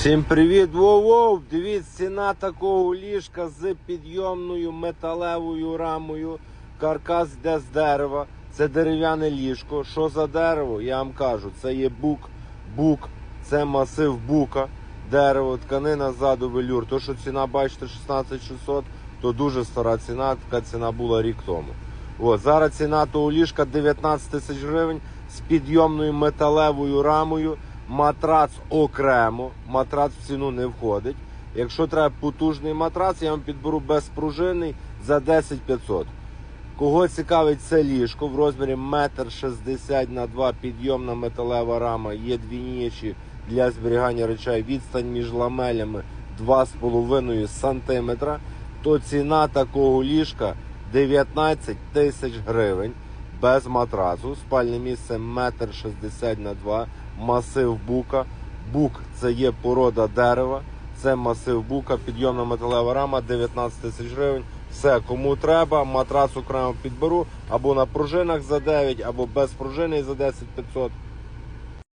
Всім привіт! Воу-воу! Дивіться, ціна такого ліжка з підйомною металевою рамою. Каркас йде з дерева. Це дерев'яне ліжко. Що за дерево? Я вам кажу, це є бук, бук, це масив бука, дерево, тканина ззаду велюр. То, що ціна, бачите, 16600, то дуже стара ціна, така ціна була рік тому. От, зараз ціна того ліжка 19 тисяч гривень з підйомною металевою рамою. Матрац окремо, матрац в ціну не входить. Якщо треба потужний матрац, я вам підберу безпружинний за 10 500. Кого цікавить це ліжко в розмірі 1,60 на 2 підйомна металева рама, є дві ніші для зберігання речей, відстань між ламелями 2,5 см, то ціна такого ліжка 19 тисяч гривень без матрацу. Спальне місце 1,60 на 2 масив бука. Бук це є порода дерева, це масив бука, підйомна металева рама, 19 тисяч гривень. Все, кому треба, матрас окремо підберу, або на пружинах за 9, або без пружини за 10 500.